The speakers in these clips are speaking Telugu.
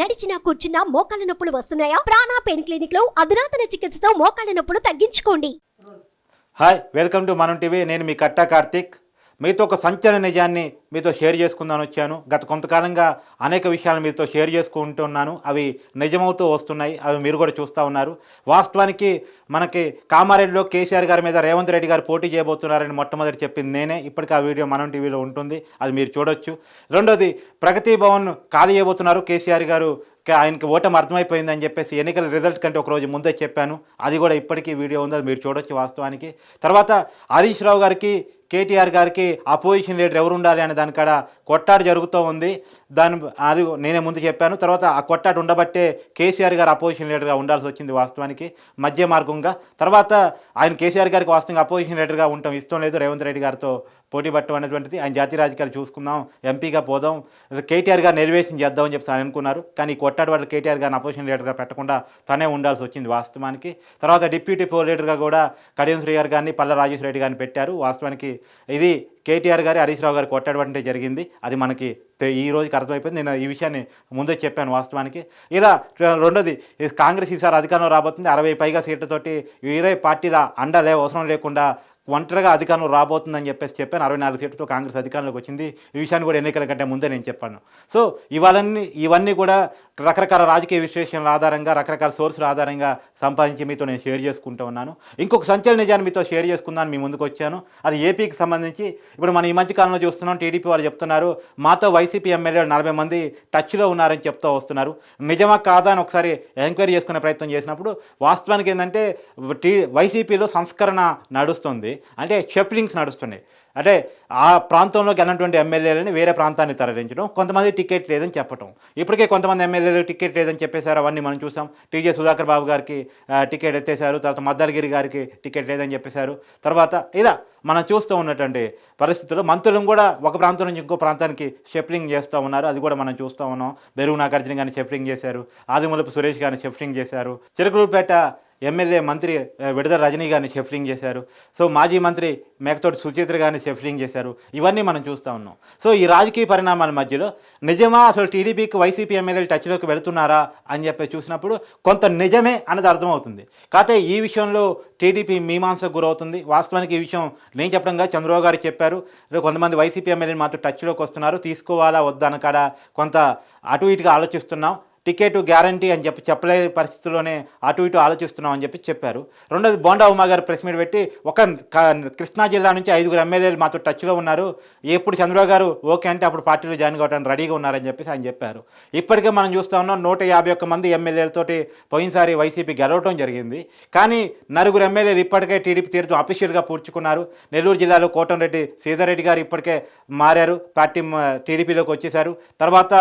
నడిచినా కూర్చున్నా మోకాళ్ళ నొప్పులు వస్తున్నాయా? ప్రాణా పెయిన్ క్లినిక్లో అధునాతన చికిత్సతో మోకాళ్ళ నొప్పులు తగ్గించుకోండి. Hi welcome to Manam TV. నేను మీ కట్టా కార్తిక్. మీతో ఒక సంచలన నిజాన్ని మీతో షేర్ చేసుకుందాని వచ్చాను. గత కొంతకాలంగా అనేక విషయాలు మీతో షేర్ చేసుకుంటున్నాను అవి నిజమవుతూ వస్తున్నాయి. అవి మీరు కూడా చూస్తూ ఉన్నారు. వాస్తవానికి మనకి కామారెడ్డిలో కేసీఆర్ గారి మీద రేవంత్ రెడ్డి గారు పోటీ చేయబోతున్నారని మొట్టమొదటి చెప్పింది నేనే. ఇప్పటికీ ఆ వీడియో మనం టీవీలో ఉంటుంది. అది మీరు చూడొచ్చు. రెండోది ప్రగతి భవన్ ఖాళీ చేయబోతున్నారు. కేసీఆర్ గారు ఆయనకి ఓటమి అర్థమైపోయింది అని చెప్పేసి ఎన్నికల రిజల్ట్ కంటే ఒక రోజు ముందే చెప్పాను. అది కూడా ఇప్పటికీ వీడియో ఉంది. అది మీరు చూడొచ్చు వాస్తవానికి. తర్వాత హరీష్ రావు గారికి కేటీఆర్ గారికి అపోజిషన్ లీడర్ ఎవరు ఉండాలి అనే దానికాడ కొట్టాడు జరుగుతూ ఉంది. దాని అది నేనే ముందు చెప్పాను. తర్వాత ఆ కొట్టాడు ఉండబట్టే కేసీఆర్ గారు అపోజిషన్ లీడర్గా ఉండాల్సి వచ్చింది వాస్తవానికి మధ్య మార్గంగా. తర్వాత ఆయన కేసీఆర్ గారికి వాస్తవంగా అపోజిషన్ లీడర్గా ఉండటం ఇష్టం లేదు. రేవంత్ రెడ్డి గారితో పోటీ పట్టడం అనేటువంటిది ఆయన జాతీయ రాజకీయాలు చూసుకుందాం ఎంపీగా పోదాం కేటీఆర్ గారిని ఎలివేషన్ చేద్దామని చెప్పి ఆయన అనుకున్నారు. కానీ కొట్టాడు వాళ్ళు కేటీఆర్ గారిని అపోజిషన్ లీడర్గా పెట్టకుండా తనే ఉండాల్సి వచ్చింది వాస్తవానికి. తర్వాత డిప్యూటీ ఫోర్ లీడర్గా కూడా కడియం శ్రీగారు గారిని పల్ల రాజేశ్వర రెడ్డి గారిని పెట్టారు. వాస్తవానికి ఇది కేటీఆర్ గారి హరీష్ రావు గారు కొట్టాడవంటే జరిగింది. అది మనకి ఈ రోజుకి అర్థమైపోయింది. నేను ఈ విషయాన్ని ముందే చెప్పాను వాస్తవానికి. ఇలా రెండోది కాంగ్రెస్ ఈసారి అధికారంలో రాబోతుంది. అరవై పైగా సీట్లతోటి వేరే పార్టీల అండలే అవసరం లేకుండా ఒంటరిగా అధికారం రాబోతుందని చెప్పేసి చెప్పాను. అరవై నాలుగు సీట్లతో కాంగ్రెస్ అధికారంలోకి వచ్చింది. ఈ విషయాన్ని కూడా ఎన్నికల కంటే ముందే నేను చెప్పాను. సో ఇవాళన్నీ ఇవన్నీ కూడా రకరకాల రాజకీయ విశ్లేషణల ఆధారంగా రకరకాల సోర్సుల ఆధారంగా సంపాదించి మీతో నేను షేర్ చేసుకుంటూ ఉన్నాను. ఇంకొక సంచలన నిజాన్ని మీతో షేర్ చేసుకుందాను మీ ముందుకు వచ్చాను. అది ఏపీకి సంబంధించి ఇప్పుడు మనం ఈ మధ్య కాలంలో చూస్తున్నాం టీడీపీ వాళ్ళు చెప్తున్నారు మాతో వైసీపీ ఎమ్మెల్యేలు నలభై మంది టచ్లో ఉన్నారని చెప్తూ వస్తున్నారు. నిజమా కాదా అని ఒకసారి ఎంక్వైరీ చేసుకునే ప్రయత్నం చేసినప్పుడు వాస్తవానికి ఏంటంటే టీ వైసీపీలో సంస్కరణ నడుస్తుంది. అంటే షెఫ్లింగ్స్ నడుస్తున్నాయి. అంటే ఆ ప్రాంతంలోకి వెళ్ళినటువంటి ఎమ్మెల్యేలని వేరే ప్రాంతాన్ని తరలించడం కొంతమంది టికెట్ లేదని చెప్పటం. ఇప్పటికే కొంతమంది ఎమ్మెల్యేలు టికెట్ లేదని చెప్పేశారు అవన్నీ మనం చూసాం. టీజే సుధాకర్ బాబు గారికి టికెట్ ఎత్తేశారు తర్వాత మద్దాలగిరి గారికి టికెట్ లేదని చెప్పేశారు. తర్వాత ఇలా మనం చూస్తూ ఉన్నటువంటి పరిస్థితుల్లో మంత్రులను కూడా ఒక ప్రాంతం నుంచి ఇంకో ప్రాంతానికి షిఫ్టింగ్ చేస్తూ ఉన్నారు. అది కూడా మనం చూస్తూ ఉన్నాం. బెరుగు నాగార్జున గారిని షిఫ్టింగ్ చేశారు. ఆదిమూలపు సురేష్ గారిని షిఫ్టింగ్ చేశారు. చిరుకులపేట ఎమ్మెల్యే మంత్రి విడుదల రజనీ గారిని షెఫరింగ్ చేశారు. సో మాజీ మంత్రి మేకతోటి సుచిత్ర గారిని షెఫరింగ్ చేశారు. ఇవన్నీ మనం చూస్తూ ఉన్నాం. సో ఈ రాజకీయ పరిణామాల మధ్యలో నిజమా? అసలు టీడీపీకి వైసీపీ ఎమ్మెల్యేలు టచ్లోకి వెళుతున్నారా అని చెప్పి చూసినప్పుడు కొంత నిజమే అన్నది అర్థమవుతుంది. కాకపోతే ఈ విషయంలో టీడీపీ మీమాంసకు గురవుతుంది. వాస్తవానికి ఈ విషయం నేను చెప్పడంగా చంద్రబాబు గారు చెప్పారు. కొంతమంది వైసీపీ ఎమ్మెల్యేలు మాతో టచ్లోకి వస్తున్నారు తీసుకోవాలా వద్దనకాడ కొంత అటు ఇటుగా ఆలోచిస్తున్నాం. టికెట్ గ్యారంటీ అని చెప్పి చెప్పలే పరిస్థితుల్లోనే అటు ఇటు ఆలోచిస్తున్నాం అని చెప్పి చెప్పారు. రెండోది బోండా ఉమా గారు ప్రెస్ మీట్ పెట్టి ఒక కృష్ణా జిల్లా నుంచి ఐదుగురు ఎమ్మెల్యేలు మాతో టచ్లో ఉన్నారు. ఎప్పుడు చంద్రబాబు గారు ఓకే అంటే అప్పుడు పార్టీలో జాయిన్ కావడానికి రెడీగా ఉన్నారని చెప్పేసి ఆయన చెప్పారు. ఇప్పటికే మనం చూస్తా ఉన్నాం నూట యాభై ఒక్క మంది ఎమ్మెల్యేలతోటి పోయినసారి వైసీపీ గెలవటం జరిగింది. కానీ నలుగురు ఎమ్మెల్యేలు ఇప్పటికే టీడీపీ తీరుతో అఫీషియల్గా పూడ్చుకున్నారు. నెల్లూరు జిల్లాలో కోటంరెడ్డి సీతారెడ్డి గారు ఇప్పటికే మారారు. పార్టీ టీడీపీలోకి వచ్చేశారు. తర్వాత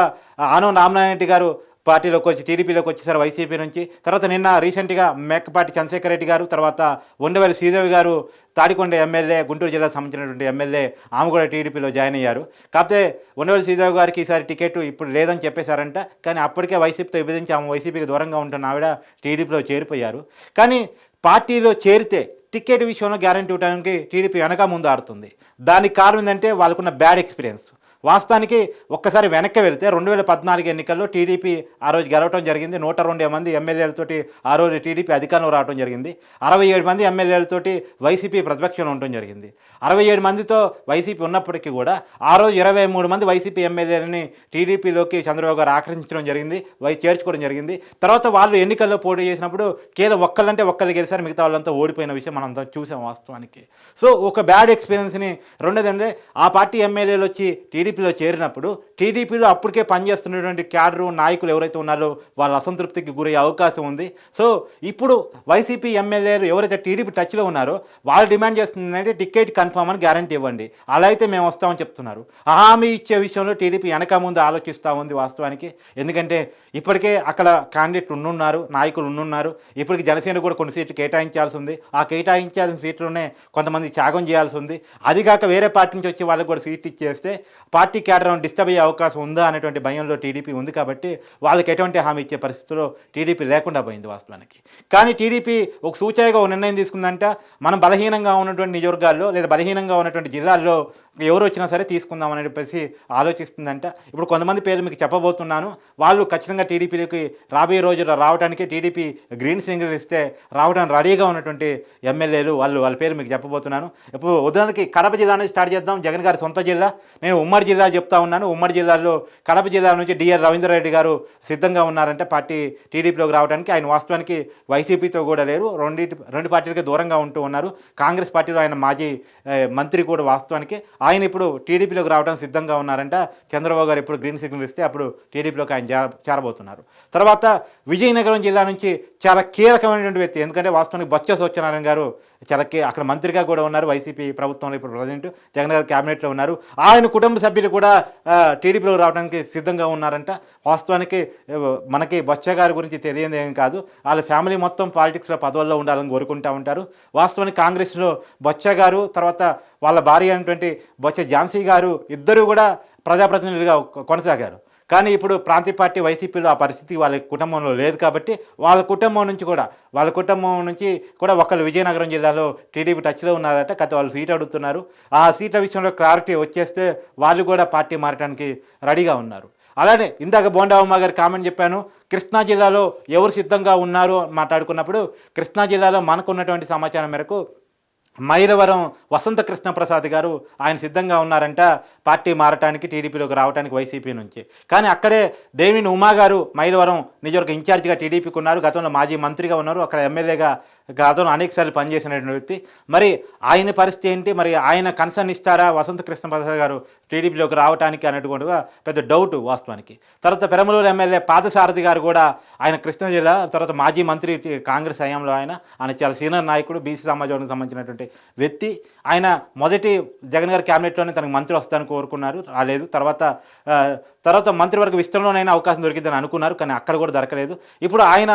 ఆనో రామనారాయణ గారు పార్టీలోకి వచ్చి టీడీపీలోకి వచ్చేసారు వైసీపీ నుంచి. తర్వాత నిన్న రీసెంట్గా మేకపాటి చంద్రశేఖర్ రెడ్డి గారు తర్వాత ఉండవల్లి శ్రీదేవి గారు తాడికొండ ఎమ్మెల్యే గుంటూరు జిల్లాకు సంబంధించినటువంటి ఎమ్మెల్యే ఆమె కూడా టీడీపీలో జాయిన్ అయ్యారు. కాకపోతే ఉండవల్లి శ్రీదేవి గారికి ఈసారి టికెట్ ఇప్పుడు లేదని చెప్పేశారంట. కానీ అప్పటికే వైసీపీతో విభజించి ఆమె వైసీపీకి దూరంగా ఉంటున్న ఆవిడ టీడీపీలో చేరిపోయారు. కానీ పార్టీలో చేరితే టికెట్ విషయంలో గ్యారంటీ ఇవ్వడానికి టీడీపీ వెనక ముందు ఆడుతుంది. దానికి కారణం ఏంటంటే వాళ్ళకున్న బ్యాడ్ ఎక్స్పీరియన్స్. వాస్తవానికి ఒక్కసారి వెనక్కి వెళ్తే రెండు వేల పద్నాలుగు ఎన్నికల్లో టీడీపీ ఆ రోజు గెలవడం జరిగింది. నూట రెండు మంది ఎమ్మెల్యేలతోటి ఆ రోజు టీడీపీ అధికారంలో రావడం జరిగింది. అరవై ఏడు మంది ఎమ్మెల్యేలతోటి వైసీపీ ప్రతిపక్షంలో ఉండటం జరిగింది. అరవై ఏడు మందితో వైసీపీ ఉన్నప్పటికీ కూడా ఆ రోజు ఇరవై మూడు మంది వైసీపీ ఎమ్మెల్యేలని టీడీపీలోకి చంద్రబాబు గారు ఆకర్షించడం జరిగింది వై చేర్చుకోవడం జరిగింది. తర్వాత వాళ్ళు ఎన్నికల్లో పోటీ చేసినప్పుడు కేవలం ఒక్కళ్ళంటే ఒక్కళ్ళు గెలిచారు మిగతా వాళ్ళంతా ఓడిపోయిన విషయం మనం అంతా చూసాం వాస్తవానికి. సో ఒక బ్యాడ్ ఎక్స్పీరియన్స్ని రెండోది అంటే ఆ పార్టీ ఎమ్మెల్యేలు వచ్చి టీడీపీ టీడీపీలో చేరినప్పుడు టీడీపీలో అప్పటికే పనిచేస్తున్నటువంటి క్యాడరు నాయకులు ఎవరైతే ఉన్నారో వాళ్ళ అసంతృప్తికి గురయ్యే అవకాశం ఉంది. సో ఇప్పుడు వైసీపీ ఎమ్మెల్యేలు ఎవరైతే టీడీపీ టచ్లో ఉన్నారో వాళ్ళు డిమాండ్ చేస్తుందంటే టికెట్ కన్ఫర్మ్ అని గ్యారంటీ ఇవ్వండి. అలా అయితే మేము వస్తామని చెప్తున్నారు. హామీ ఇచ్చే విషయంలో టీడీపీ వెనక ముందు ఆలోచిస్తూ ఉంది వాస్తవానికి. ఎందుకంటే ఇప్పటికే అక్కడ క్యాండిడేట్లు ఉండున్నారు నాయకులు ఉండున్నారు. ఇప్పటికి జనసేన కూడా కొన్ని సీట్లు కేటాయించాల్సి ఉంది. ఆ కేటాయించాల్సిన సీట్లోనే కొంతమంది త్యాగం చేయాల్సి ఉంది. అది కాక వేరే పార్టీ నుంచి వచ్చి వాళ్ళకి కూడా సీట్ ఇచ్చేస్తే పార్టీ క్యాడర్ డిస్టర్బ్ అయ్యే అవకాశం ఉందా అనేటువంటి భయంలో టీడీపీ ఉంది కాబట్టి వాళ్ళకి ఎటువంటి హామీ ఇచ్చే పరిస్థితిలో టీడీపీ లేకుండా పోయింది వాస్తవానికి. కానీ టీడీపీ ఒక సూచనగా ఒక నిర్ణయం తీసుకుందంట మనం బలహీనంగా ఉన్నటువంటి నియోజకవర్గాల్లో లేదా బలహీనంగా ఉన్నటువంటి జిల్లాల్లో ఎవరు వచ్చినా సరే తీసుకుందాం అని చెప్పేసి ఆలోచిస్తుందంట. ఇప్పుడు కొంతమంది పేర్లు మీకు చెప్పబోతున్నాను. వాళ్ళు ఖచ్చితంగా టీడీపీలోకి రాబోయే రోజుల్లో రావడానికి టీడీపీ గ్రీన్ సింగిల్ ఇస్తే రావడానికి రెడీగా ఉన్నటువంటి ఎమ్మెల్యేలు వాళ్ళు వాళ్ళ పేరు మీకు చెప్పబోతున్నాను. ఇప్పుడు ఉదాహరణకి కడప జిల్లా నుంచి స్టార్ట్ చేద్దాం. జగన్ గారి సొంత జిల్లా. నేను ఉమ్మడి జిల్లా చెప్తా ఉన్నాను. ఉమ్మడి జిల్లాలో కడప జిల్లా నుంచి డిఆర్ రవీంద్రారెడ్డి గారు సిద్ధంగా ఉన్నారంటే. పార్టీ టీడీపీలోకి రావడానికి ఆయన వాస్తవానికి వైసీపీతో కూడా లేరు. రెండింటి రెండు పార్టీలకి దూరంగా ఉంటూ ఉన్నారు. కాంగ్రెస్ పార్టీలో ఆయన మాజీ మంత్రి కూడా వాస్తవానికి ఆయన ఇప్పుడు టీడీపీలోకి రావడానికి సిద్ధంగా ఉన్నారంట. చంద్రబాబు గారు ఇప్పుడు గ్రీన్ సిగ్నల్ ఇస్తే అప్పుడు టీడీపీలోకి ఆయన చేరబోతున్నారు. తర్వాత విజయనగరం జిల్లా నుంచి చాలా కీలకమైనటువంటి వ్యక్తి ఎందుకంటే వాస్తవానికి బొత్స సత్యనారాయణ గారు చాలా కీ అక్కడ మంత్రిగా కూడా ఉన్నారు. వైసీపీ ప్రభుత్వంలో ఇప్పుడు ప్రజెంట్ జగన్ గారు క్యాబినెట్లో ఉన్నారు. ఆయన కుటుంబ సభ్యులు కూడా టీడీపీలోకి టీడీపీలో రావడానికి సిద్ధంగా ఉన్నారంట. వాస్తవానికి మనకి బొత్స గారి గురించి తెలియదు ఏం కాదు. వాళ్ళ ఫ్యామిలీ మొత్తం పాలిటిక్స్లో పదవుల్లో ఉండాలని కోరుకుంటూ ఉంటారు. వాస్తవానికి కాంగ్రెస్లో బొత్స గారు తర్వాత వాళ్ళ భార్య అయినటువంటి బొచ్చ ఝాన్సీ గారు ఇద్దరూ కూడా ప్రజాప్రతినిధులుగా కొనసాగారు. కానీ ఇప్పుడు ప్రాంతీయ పార్టీ వైసీపీలో ఆ పరిస్థితి వాళ్ళ కుటుంబంలో లేదు కాబట్టి వాళ్ళ కుటుంబం నుంచి కూడా వాళ్ళ కుటుంబం నుంచి కూడా ఒకళ్ళు విజయనగరం జిల్లాలో టీడీపీ టచ్లో ఉన్నారట కథ వాళ్ళు సీట్ అడుగుతున్నారు. ఆ సీట్ల విషయంలో క్లారిటీ వచ్చేస్తే వాళ్ళు కూడా పార్టీ మారడానికి రెడీగా ఉన్నారు. అలానే ఇందాక బోండావమ్మ గారు కామెంట్ చెప్పాను కృష్ణా జిల్లాలో ఎవరు సిద్ధంగా ఉన్నారు మాట్లాడుకున్నప్పుడు కృష్ణా జిల్లాలో మనకున్నటువంటి సమాచారం మేరకు మైలవరం వసంత కృష్ణప్రసాద్ గారు ఆయన సిద్ధంగా ఉన్నారంట పార్టీ మారటానికి టీడీపీలోకి రావడానికి వైసీపీ నుంచి. కానీ అక్కడే దేవిని ఉమా గారు మైలవరం నిజవర్గ ఇన్ఛార్జిగా టీడీపీకి ఉన్నారు. గతంలో మాజీ మంత్రిగా ఉన్నారు. అక్కడ ఎమ్మెల్యేగా గతంలో అనేకసార్లు పనిచేసినటువంటి వ్యక్తి. మరి ఆయన పరిస్థితి ఏంటి? మరి ఆయన కన్సర్న్ ఇస్తారా? వసంత కృష్ణ ప్రసాద్ గారు టీడీపీలోకి రావడానికి అన్నట్టుగా పెద్ద డౌట్ వాస్తవానికి. తర్వాత పెరమలూరు ఎమ్మెల్యే పాదసారథి గారు కూడా ఆయన కృష్ణా జిల్లా తర్వాత మాజీ మంత్రి కాంగ్రెస్ హయాంలో ఆయన ఆయన చాలా సీనియర్ నాయకుడు బీసీ సమాజానికి సంబంధించినటువంటి వ్యక్తి. ఆయన మొదటి జగన్ గారి క్యాబినెట్లోనే తనకు మంత్రి వస్తానని కోరుకున్నారు రాలేదు. తర్వాత తర్వాత మంత్రివర్గ విస్తరణలోనైనా అవకాశం దొరికిందని అనుకున్నారు కానీ అక్కడ కూడా దొరకలేదు. ఇప్పుడు ఆయన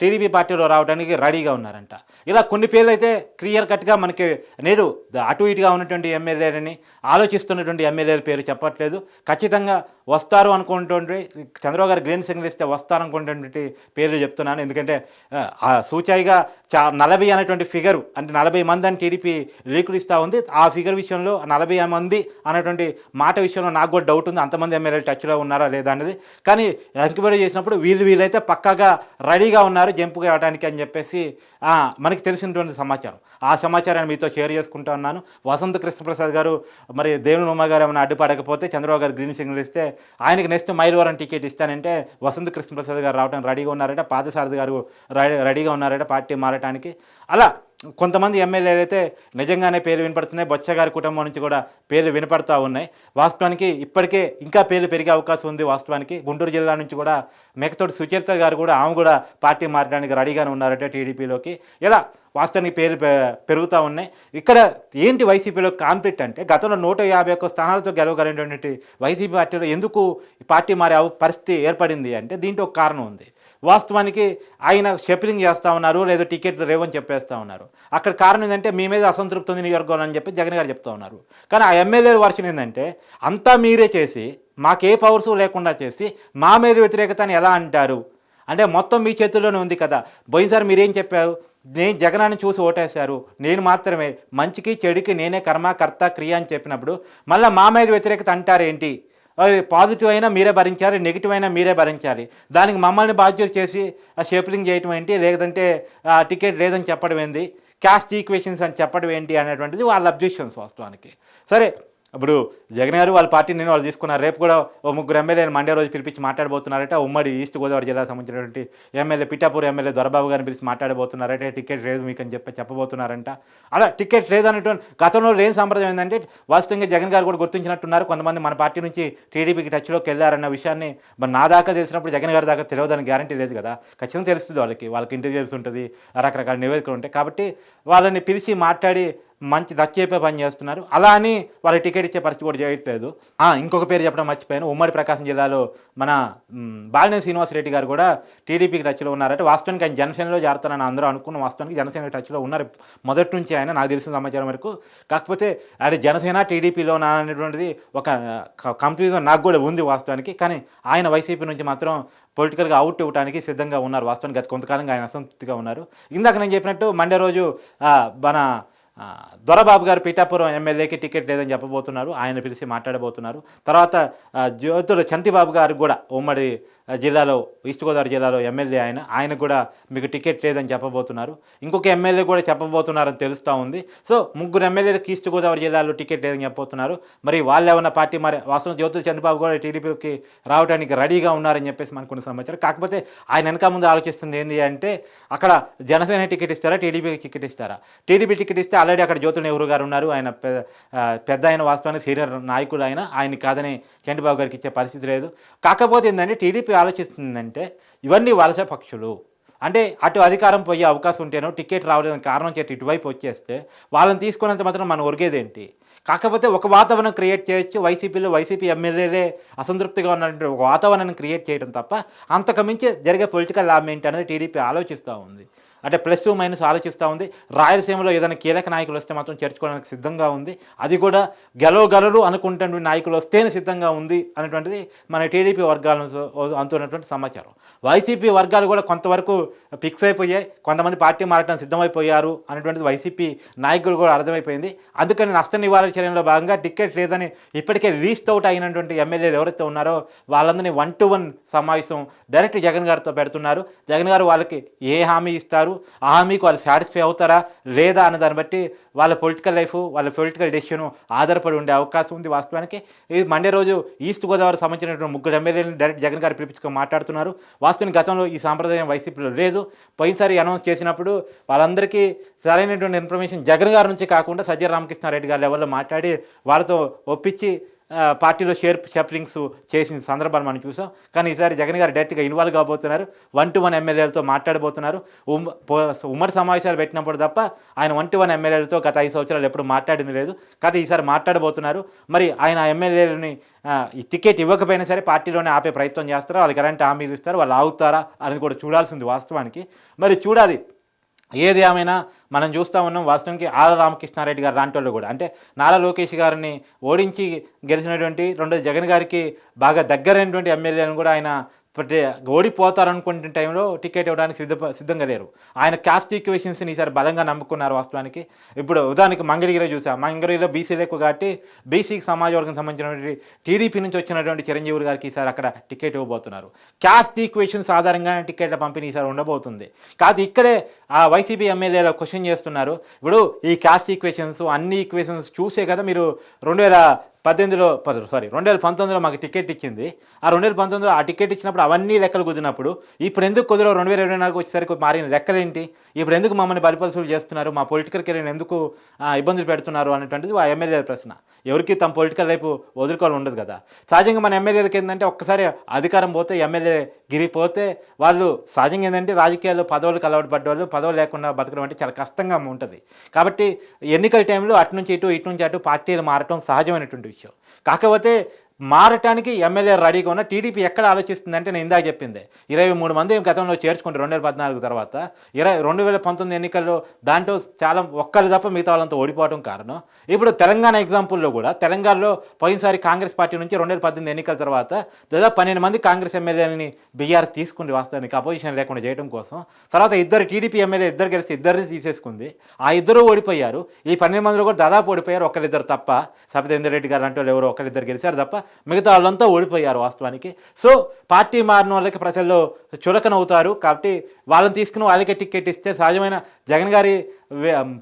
టీడీపీ పార్టీలో రావడానికి రెడీగా ఉన్నారంట. ఇలా కొన్ని పేర్లు అయితే క్లియర్ కట్గా మనకి నేడు అటు ఇటుగా ఉన్నటువంటి ఎమ్మెల్యేలని ఆలోచిస్తున్నటువంటి ఎమ్మెల్యేల పేరు చెప్పట్లేదు. ఖచ్చితంగా వస్తారు అనుకున్నటువంటి చంద్రబాబు గారు గ్రీన్ సిగ్నల్ ఇస్తే వస్తారు అనుకున్నటువంటి పేర్లు చెప్తున్నాను. ఎందుకంటే ఆ, సూచాయిగా చా నలభై అనేటువంటి ఫిగర్ అంటే నలభై మంది అని టీడీపీ లీకులు ఇస్తూ ఉంది. ఆ ఫిగర్ విషయంలో నలభై మంది అనేటువంటి మాట విషయంలో నాకు కూడా డౌట్ ఉంది. అంతమంది ఎమ్మెల్యేలు టచ్లో ఉన్నారా లేదా అనేది. కానీ ఎంక్వైరీ చేసినప్పుడు వీళ్ళు వీళ్ళైతే పక్కాగా రెడీగా ఉన్నారు జంపు కావడానికి అని చెప్పేసి మనకి తెలిసినటువంటి సమాచారం. ఆ సమాచారాన్ని మీతో షేర్ చేసుకుంటా ఉన్నాను. వసంత కృష్ణప్రసాద్ గారు మరి దేవుని ఉమ్మ గారు ఏమైనా అడ్డుపడకపోతే చంద్రబాబు గారు గ్రీన్ సిగ్నల్ ఇస్తే ఆయనకి నెక్స్ట్ మైలవరం టికెట్ ఇస్తానంటే వసంత కృష్ణప్రసాద్ గారు రావడానికి రెడీగా ఉన్నారట పాదసారథి గారు రెడీ- రెడీగా ఉన్నారట పార్టీ మారటానికి. అలా కొంతమంది ఎమ్మెల్యేలు అయితే నిజంగానే పేర్లు వినపడుతున్నాయి. బొత్స గారి కుటుంబం నుంచి కూడా పేర్లు వినపడతా ఉన్నాయి. వాస్తవానికి ఇప్పటికే ఇంకా పేర్లు పెరిగే అవకాశం ఉంది వాస్తవానికి. గుంటూరు జిల్లా నుంచి కూడా మేకతోటి సుచరిత గారు కూడా ఆమె కూడా పార్టీ మారడానికి రెడీగానే ఉన్నారట టీడీపీలోకి. ఇలా వాస్తవానికి పేర్లు పె- పెరుగుతూ ఉన్నాయి. ఇక్కడ ఏంటి వైసీపీలో కాన్ఫ్లిక్ట్ అంటే గతంలో నూట యాభై ఒక్క స్థానాలతో గెలవగలిగినటువంటి వైసీపీ పార్టీలో ఎందుకు పార్టీ మారే పరిస్థితి ఏర్పడింది అంటే దీంట్లో ఒక కారణం ఉంది. వాస్తవానికి ఆయన షెఫిలింగ్ చేస్తూ ఉన్నారు లేదా టికెట్లు రేవని చెప్పేస్తూ ఉన్నారు. అక్కడ కారణం ఏంటంటే మీ మీద అసంతృప్తి ఉంది నియోజకవర్గం అని చెప్పి జగన్ గారు చెప్తా ఉన్నారు. కానీ ఆ ఎమ్మెల్యేల వర్షన్ ఏంటంటే అంతా మీరే చేసి మాకే పవర్స్ లేకుండా చేసి మా మీద వ్యతిరేకత అని ఎలా అంటారు? అంటే మొత్తం మీ చేతుల్లోనే ఉంది కదా. పోయినసారి మీరేం చెప్పారు? నేను జగనాన్ని చూసి ఓటేశారు. నేను మాత్రమే. మంచికి చెడుకి నేనే కర్మ కర్త క్రియ అని చెప్పినప్పుడు మళ్ళీ మా మీద వ్యతిరేకత అంటారేంటి? పాజిటివ్ అయినా మీరే భరించాలి నెగిటివ్ అయినా మీరే భరించాలి. దానికి మమ్మల్ని బాధ్యత చేసి ఆ షేపులింగ్ చేయటం ఏంటి లేదంటే ఆ టికెట్ లేదని చెప్పడం ఏంటి క్యాస్ట్ ఈక్వేషన్స్ అని చెప్పడం ఏంటి అనేటువంటిది వాళ్ళ అబ్జెక్షన్స్ వాస్తవానికి. సరే ఇప్పుడు జగన్ గారు వాళ్ళ పార్టీ నేను వాళ్ళు తీసుకున్నారు రేపు కూడా ఓ ముగ్గురు ఎమ్మెల్యేలు మండే రోజు పిలిపించి మాట్లాడబోతున్నారట. ఉమ్మడి ఈస్ట్ గోదావరి జిల్లాకు సంబంధించినటువంటి ఎమ్మెల్యే పిఠాపూర్ ఎమ్మెల్యే దొరబాబు గారిని పిలిచి మాట్లాడబోతున్నారట. టికెట్ లేదు మీకు అని చెప్పి చెప్పబోతున్నారంట. అలా టికెట్ లేదనేటువంటి గతంలో లేని సంప్రదాయం ఏంటంటే వాస్తవంగా జగన్ గారు కూడా గుర్తించినట్టున్నారు. కొంతమంది మన పార్టీ నుంచి టీడీపీకి టచ్లోకి వెళ్ళారన్న విషయాన్ని మరి నా దాకా తెలిసినప్పుడు జగన్ గారి దాకా తెలియదని గ్యారంటీ లేదు కదా. ఖచ్చితంగా తెలుస్తుంది వాళ్ళకి. వాళ్ళకి ఇంటెలిజెన్స్ ఉంటుంది. రకరకాల నివేదికలు ఉంటాయి. కాబట్టి వాళ్ళని పిలిచి మాట్లాడి మంచి దచ్చేపే పని చేస్తున్నారు. అలా అని వాళ్ళకి టికెట్ ఇచ్చే పరిస్థితి కూడా చేయట్లేదు ఇంకొక పేరు చెప్పడం మర్చిపోయాను. ఉమ్మడి ప్రకాశం జిల్లాలో మన మ్, బాలినేని శ్రీనివాసరెడ్డి గారు కూడా టీడీపీకి టచ్లో ఉన్నారంటే. వాస్తవానికి ఆయన జనసేనలో చేరుతారని అందరూ అనుకున్న వాస్తవానికి జనసేన టచ్లో ఉన్నారు. మొదటి నుంచి ఆయన నాకు తెలిసిన సమాచారం వరకు. కాకపోతే అది జనసేన టీడీపీలో అనేటువంటిది ఒక కన్ఫ్యూజన్ నాకు కూడా ఉంది వాస్తవానికి. కానీ ఆయన వైసీపీ నుంచి మాత్రం పొలిటికల్గా అవుట్ ఇవ్వడానికి సిద్ధంగా ఉన్నారు. వాస్తవానికి గత కొంతకాలంగా ఆయన అసంతృప్తిగా ఉన్నారు. ఇందాక నేను చెప్పినట్టు మండే రోజు మన దొరబాబు గారు పిఠాపురం ఎమ్మెల్యేకి టికెట్ లేదని చెప్పబోతున్నారు. ఆయన పిలిచి మాట్లాడబోతున్నారు. తర్వాత ఆ, జ్యోతుల చంటిబాబు గారు కూడా ఉమ్మడి జిల్లాలో ఈస్ట్ గోదావరి జిల్లాలో ఎమ్మెల్యే ఆయన ఆయన కూడా మీకు టికెట్ లేదని చెప్పబోతున్నారు. ఇంకొక ఎమ్మెల్యే కూడా చెప్పబోతున్నారని తెలుస్తూ ఉంది. సో ముగ్గురు ఎమ్మెల్యేలకు ఈస్ట్ గోదావరి జిల్లాలో టికెట్ లేదని చెప్పబోతున్నారు. మరి వాళ్ళు ఏమన్నా పార్టీ మరి వాస్తవం జ్యోతి చంద్రబాబు కూడా టీడీపీకి రావడానికి రెడీగా ఉన్నారని చెప్పేసి మనకున్న సమాచారం. కాకపోతే ఆయన వెనక ముందు ఆలోచిస్తుంది ఏంటి అంటే అక్కడ జనసేన టికెట్ ఇస్తారా టీడీపీకి టికెట్ ఇస్తారా? టీడీపీ టికెట్ ఇస్తే ఆల్రెడీ అక్కడ జ్యోతుల నెహ్రూ గారు ఉన్నారు. ఆయన పెద్ద ఆయన వాస్తవానికి సీనియర్ నాయకుడు ఆయన. ఆయన కాదని చంద్రబాబు గారికి ఇచ్చే పరిస్థితి లేదు. కాకపోతే ఏంటంటే టీడీపీ ఆలోచిస్తుందంటే ఇవన్నీ వలస పక్షులు. అంటే అటు అధికారం పోయే అవకాశం ఉంటేనో టికెట్ రావడానికి కారణం చేతి ఇటువైపు వచ్చేస్తే వాళ్ళని తీసుకున్నంత మాత్రం మనం ఒరిగేదేంటి? కాకపోతే ఒక వాతావరణం క్రియేట్ చేయొచ్చు వైసీపీలో వైసీపీ ఎమ్మెల్యేలే అసంతృప్తిగా ఉన్నటువంటి ఒక వాతావరణాన్ని క్రియేట్ చేయడం తప్ప అంతకుమించి జరిగే పొలిటికల్ లాభం ఏంటి అనేది టీడీపీ ఆలోచిస్తూ ఉంది. అంటే ప్లస్ మైనస్ ఆలోచిస్తూ ఉంది. రాయలసీమలో ఏదైనా కీలక నాయకులు వస్తే మాత్రం చేర్చుకోవడానికి సిద్ధంగా ఉంది. అది కూడా గెలవగలరు అనుకుంటున్న నాయకులు వస్తేనే సిద్ధంగా ఉంది అనేటువంటిది మన టీడీపీ వర్గాల అంతున్నటువంటి సమాచారం. వైసీపీ వర్గాలు కూడా కొంతవరకు ఫిక్స్ అయిపోయాయి. కొంతమంది పార్టీ మారటం సిద్ధమైపోయారు అనేటువంటిది వైసీపీ నాయకులు కూడా అర్థమైపోయింది. అందుకని నష్ట నివారణ చర్యలో భాగంగా టికెట్ లేదని ఇప్పటికే లీస్ట్ అవుట్ అయినటువంటి ఎమ్మెల్యేలు ఎవరైతే ఉన్నారో వాళ్ళందరినీ వన్ టు వన్ సమావేశం డైరెక్ట్ జగన్ గారితో పెడుతున్నారు. జగన్ గారు వాళ్ళకి ఏ హామీ ఇస్తారు? ఆ హామీకి వాళ్ళు సాటిస్ఫై అవుతారా లేదా అన్న దాన్ని బట్టి వాళ్ళ పొలిటికల్ లైఫ్ వాళ్ళ పొలిటికల్ డెసిషన్ ఆధారపడి ఉండే అవకాశం ఉంది వాస్తవానికి. ఇది మండే రోజు ఈస్ట్ గోదావరి సంబంధించినటువంటి ముగ్గురు ఎమ్మెల్యేలను డైరెక్ట్ జగన్ గారు పిలిపించుకొని మాట్లాడుతున్నారు. వాస్తవానికి గతంలో ఈ సాంప్రదాయం వైసీపీలో లేదు. పోయినసారి అనౌన్స్ చేసినప్పుడు వాళ్ళందరికీ సరైనటువంటి ఇన్ఫర్మేషన్ జగన్ గారి నుంచి కాకుండా సజ్జ రామకృష్ణారెడ్డి గారి లెవెల్లో మాట్లాడి వాళ్ళతో ఒప్పించి పార్టీలో షేర్ షఫరింగ్స్ చేసిన సందర్భాన్ని మనం చూసాం. కానీ ఈసారి జగన్ గారు డైరెక్ట్గా ఇన్వాల్వ్ కాబోతున్నారు. వన్ టు వన్ ఎమ్మెల్యేలతో మాట్లాడబోతున్నారు ఉమ్మడి సమావేశాలు పెట్టినప్పుడు తప్ప ఆయన వన్ టు వన్ ఎమ్మెల్యేలతో గత ఐదు సంవత్సరాలు ఎప్పుడు మాట్లాడింది లేదు. కానీ ఈసారి మాట్లాడబోతున్నారు. మరి ఆయన ఎమ్మెల్యేలని ఈ టికెట్ ఇవ్వకపోయినా సరే పార్టీలోనే ఆపే ప్రయత్నం చేస్తారా? వాళ్ళకి ఎలాంటి హామీలు ఇస్తారు? వాళ్ళు ఆగుతారా? అని కూడా చూడాల్సింది వాస్తవానికి. మరి చూడాలి. ఏది ఏమైనా మనం చూస్తూ ఉన్నాం వాస్తవానికి ఆర్ రామకృష్ణారెడ్డి గారు లాంటి కూడా. అంటే నారా లోకేష్ గారిని ఓడించి గెలిచినటువంటి రెండోది జగన్ గారికి బాగా దగ్గరైనటువంటి ఎమ్మెల్యేలను కూడా ఆయన పట్టే ఓడిపోతారనుకుంటున్న టైంలో టికెట్ ఇవ్వడానికి సిద్ధ సిద్ధంగా లేరు. ఆయన క్యాస్ట్ ఈక్వేషన్స్ని ఈసారి బలంగా నమ్ముకున్నారు వాస్తవానికి. ఇప్పుడు ఉదాహరణకి మంగళగిరిలో చూసాం. మంగళగిరిలో బీసీలు ఎక్కువ కాబట్టి బీసీకి సమాజ వర్గం సంబంధించినటువంటి టీడీపీ నుంచి వచ్చినటువంటి చిరంజీవి గారికి ఈసారి అక్కడ టికెట్ ఇవ్వబోతున్నారు. క్యాస్ట్ ఈక్వేషన్స్ ఆధారంగా టికెట్ల పంపిణీ ఈసారి ఉండబోతుంది. కాదు ఇక్కడే ఆ వైసీపీ ఎమ్మెల్యేలు క్వశ్చన్ చేస్తున్నారు. ఇప్పుడు ఈ క్యాస్ట్ ఈక్వేషన్స్ అన్ని ఈక్వేషన్స్ చూసే కదా మీరు రెండు వేల పద్దెనిమిదిలో సారీ రెండు వేల పంతొమ్మిదిలో మాకు టికెట్ ఇచ్చింది. ఆ రెండు వేల పంతొమ్మిదిలో ఆ టికెట్ ఇచ్చినప్పుడు అవన్నీ లెక్కలు కుదిరినప్పుడు ఇప్పుడు ఎందుకు కుదరవు రెండు వేల ఇరవై నాలుగు వచ్చేసరికి మారిన లెక్కలేంటి? ఇప్పుడు ఎందుకు మమ్మల్ని బలిపరుసులు చేస్తున్నారు? మా పొలిటికల్ కెరీర్ ఎందుకు ఇబ్బందులు పెడుతున్నారు అనేటువంటిది ఆ ఎమ్మెల్యే ప్రశ్న. ఎవరికి తమ పొలిటికల్ లైఫ్ వదులుకోవాలి ఉండదు కదా. సహజంగా మన ఎమ్మెల్యేలకి ఏంటంటే ఒక్కసారి అధికారం పోతే ఎమ్మెల్యే గిరిపోతే వాళ్ళు సహజంగా ఏంటంటే రాజకీయాల్లో పదవులకు అలవాటు పడ్డవాళ్ళు పదవులు లేకుండా బతకడం అంటే చాలా కష్టంగా ఉంటుంది. కాబట్టి ఎన్నికల టైంలో అటు నుంచి ఇటు ఇటు నుంచి అటు పార్టీలు మారటం సహజమైనటువంటి విషయం. కాకపోతే మారటానికి ఎమ్మెల్యే రెడీగా ఉన్న టీడీపీ ఎక్కడ ఆలోచిస్తుందంటే నేను ఇందాక చెప్పింది. ఇరవై మూడు మంది గతంలో చేర్చుకుంటే రెండు వేల పద్నాలుగు తర్వాత ఇరవై రెండు వేల పంతొమ్మిది ఎన్నికల్లో దాంట్లో చాలా ఒక్కరు తప్ప మిగతా వాళ్ళంతా ఓడిపోవడం కారణం. ఇప్పుడు తెలంగాణ ఎగ్జాంపుల్లో కూడా తెలంగాణలో పోయినసారి కాంగ్రెస్ పార్టీ నుంచి రెండు వేల పద్దెనిమిది ఎన్నికల తర్వాత దాదాపు పన్నెండు మంది కాంగ్రెస్ ఎమ్మెల్యేలని బీఆర్ తీసుకుంది వాస్తవానికి అపోజిషన్ లేకుండా చేయడం కోసం. తర్వాత ఇద్దరు టీడీపీ ఎమ్మెల్యే ఇద్దరు కలిసి ఇద్దరిని తీసేసుకుంది. ఆ ఇద్దరు ఓడిపోయారు. ఈ పన్నెండు మందిలో కూడా దాదాపు ఓడిపోయారు ఒకరిద్దరు తప్ప సబితేందర్ రెడ్డి గారు అంటే ఎవరో ఒకరిద్దరు గెలిచారు తప్ప మిగతా వాళ్ళంతా ఓడిపోయారు వాస్తవానికి. సో పార్టీ మారిన వాళ్ళకి ప్రజల్లో చులకనవుతారు. కాబట్టి వాళ్ళని తీసుకుని వాళ్ళకే టికెట్ ఇస్తే సహజమైన జగన్ గారి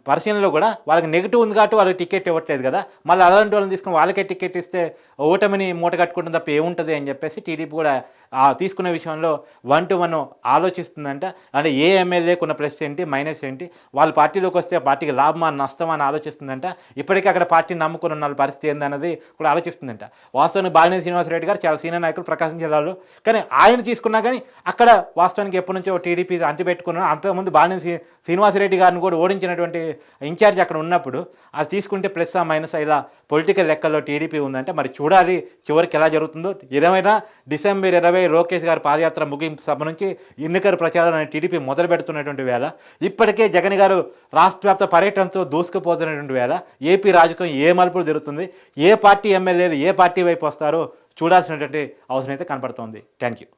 పరిశీలనలో కూడా వాళ్ళకి నెగిటివ్ ఉంది కాబట్టి వాళ్ళకి టికెట్ ఇవ్వట్లేదు కదా. మళ్ళీ అలాంటి వాళ్ళని తీసుకుని వాళ్ళకే టికెట్ ఇస్తే ఓటమిని మూట కట్టుకుంటుంది తప్ప ఏముంటుంది అని చెప్పేసి టీడీపీ కూడా ఆ తీసుకునే విషయంలో వన్ టు వన్ ఆలోచిస్తుందంట. అంటే ఏ ఎమ్మెల్యేకు ఉన్న ప్లస్ ఏంటి మైనస్ ఏంటి వాళ్ళ పార్టీలోకి వస్తే పార్టీకి లాభమా నష్టమా అని ఆలోచిస్తుందంట. ఇప్పటికీ అక్కడ పార్టీని నమ్ముకుని ఉన్న వాళ్ళ పరిస్థితి ఏందన్నది కూడా ఆలోచిస్తుందంట. వాస్తవానికి బాలినేని శ్రీనివాసరెడ్డి గారు చాలా సీనియర్ నాయకులు ప్రకాశం జిల్లాలో. కానీ ఆయన తీసుకున్నా కానీ అక్కడ వాస్తవానికి ఎప్పటి నుంచో టీడీపీ అంటిపెట్టుకున్నారు అంతకుముందు బాలినేని శ్రీనివాసరెడ్డి గారిని కూడా ఓడించి సంబంధించినటువంటి ఇన్ఛార్జ్ అక్కడ ఉన్నప్పుడు అది తీసుకుంటే ప్లస్ ఆ మైనస్ ఇలా పొలిటికల్ లెక్కల్లో టీడీపీ ఉందంటే మరి చూడాలి చివరికి ఎలా జరుగుతుందో. ఏదేమైనా డిసెంబర్ ఇరవై లోకేష్ గారి పాదయాత్ర ముగింపు సభ నుంచి ఎన్నికల ప్రచారాన్ని టీడీపీ మొదలు పెడుతున్నటువంటి వేళ ఇప్పటికే జగన్ గారు రాష్ట్ర వ్యాప్త పర్యటనతో దూసుకుపోతున్నటువంటి వేళ ఏపీ రాజకీయం ఏ మలుపులు జరుగుతుంది ఏ పార్టీ ఎమ్మెల్యేలు ఏ పార్టీ వైపు వస్తారో చూడాల్సినటువంటి అవసరం అయితే కనపడుతోంది. Thank you